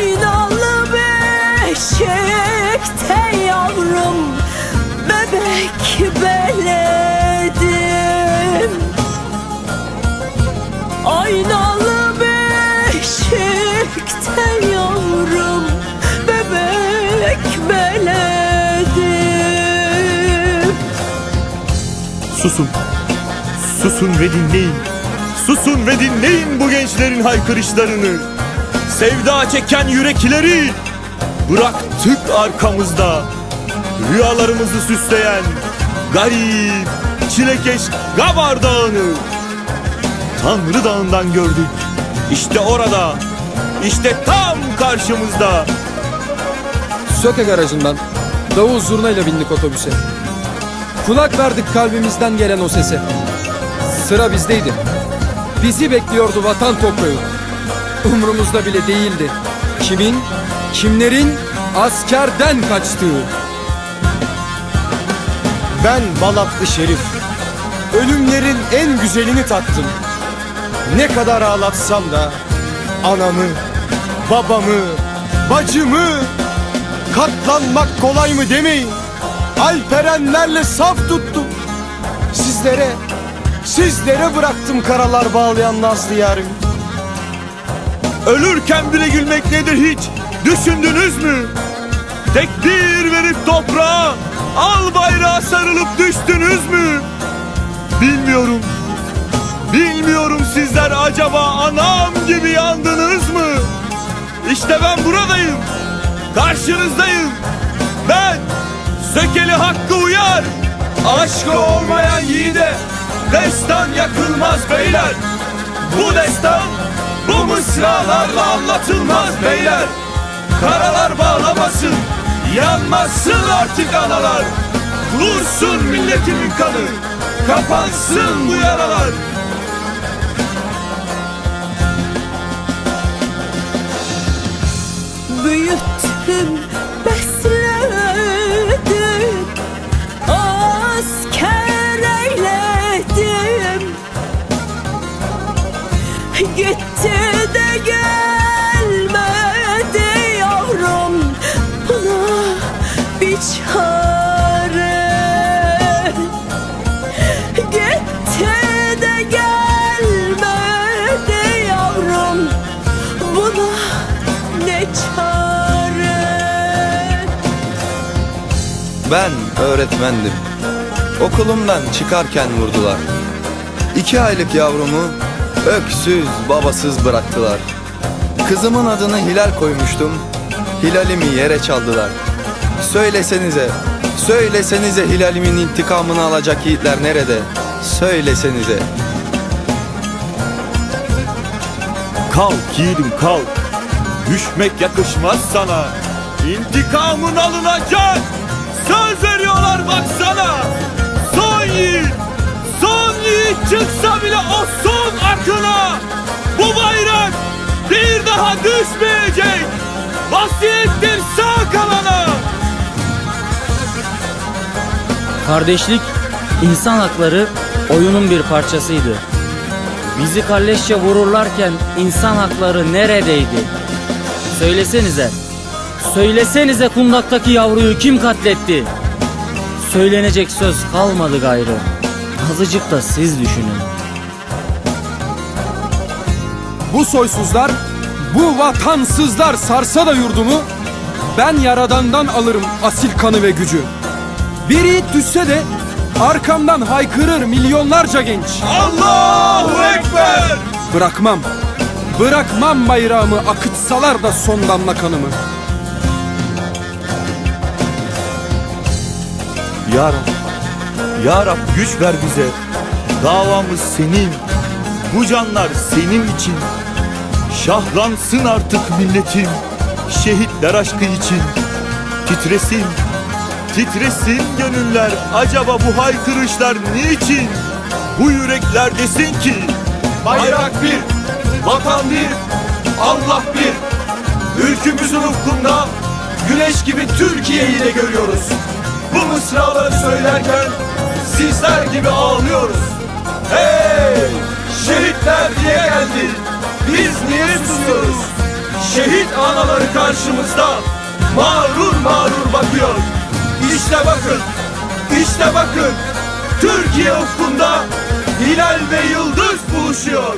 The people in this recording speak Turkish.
Aynalı beşikte yavrum Bebek beledim. Aynalı beşikte yavrum Bebek beledim. Susun, susun ve dinleyin. Susun ve dinleyin bu gençlerin haykırışlarını. Sevda çeken yürekleri bıraktık arkamızda. Rüyalarımızı süsleyen garip, çilekeş Gabar Dağı'nı. Tanrı Dağı'ndan gördük. İşte orada, işte tam karşımızda. Söke garajından davul zurnayla bindik otobüse. Kulak verdik kalbimizden gelen o sese. Sıra bizdeydi. Bizi bekliyordu vatan toprağı. Umrumuzda bile değildi. Kimin, kimlerin askerden kaçtığı. Ben Balatlı Şerif. Ölümlerin en güzelini tattım. Ne kadar ağlatsam da anamı, babamı, bacımı katlanmak kolay mı demeyin. Alperenlerle saf tuttum. Sizlere, sizlere bıraktım karalar bağlayan nazlı yarım. Ölürken bile gülmek nedir hiç düşündünüz mü? Tekbir verip toprağa al bayrağa sarılıp düştünüz mü? Bilmiyorum. Bilmiyorum sizler acaba anam gibi yandınız mı? İşte ben buradayım. Karşınızdayım. Ben Sökeli Hakkı Uyar. Aşkı olmayan yiğide destan yakılmaz beyler. Bu destan bu mısralarla anlatılmaz beyler. Karalar bağlamasın, yanmasın artık analar. Dursun milletimin kanı, kapansın bu yaralar. Çare Gitti de gelmedi yavrum Buna ne çare Ben öğretmendim. Okulumdan çıkarken vurdular. İki aylık yavrumu öksüz babasız bıraktılar. Kızımın adını Hilal koymuştum. Hilalimi yere çaldılar. Söylesenize, söylesenize Hilalimin intikamını alacak yiğitler nerede? Söylesenize. Kalk yiğidim kalk. Düşmek yakışmaz sana. İntikamın alınacak. Söz veriyorlar baksana. Son yiğit. Son yiğit çıksa bile o son akına. Bu bayrak bir daha düşmeyecek. Vasiyettir sağ kalana. Kardeşlik, insan hakları oyunun bir parçasıydı. Bizi kalleşçe vururlarken insan hakları neredeydi? Söylesenize. Söylesenize kundaktaki yavruyu kim katletti? Söylenecek söz kalmadı gayrı. Azıcık da siz düşünün. Bu soysuzlar, bu vatansızlar sarsa da yurdumu, ben yaradandan alırım asil kanı ve gücü. Bir yiğit düşse de arkamdan haykırır milyonlarca genç. Allahu Ekber. Bırakmam, bırakmam bayrağımı akıtsalar da son damla kanımı. Ya Rab, Ya Rab güç ver bize. Davamız senin, bu canlar senin için. Şahlansın artık milletim, şehitler aşkı için. Titresin, titresin gönüller. Acaba bu haykırışlar niçin? Bu yürekler desin ki, bayrak bir, vatan bir, Allah bir. Ülkümüzün ufkunda güneş gibi Türkiye'yi de görüyoruz. Bu mısraları söylerken sizler gibi ağlıyoruz. Hey! Şehitler diye geldi. Biz niye susuyoruz? Şehit anaları karşımızda mağrur mağrur bakıyor. İşte bakın, İşte bakın Türkiye ufkunda hilal ve yıldız buluşuyor.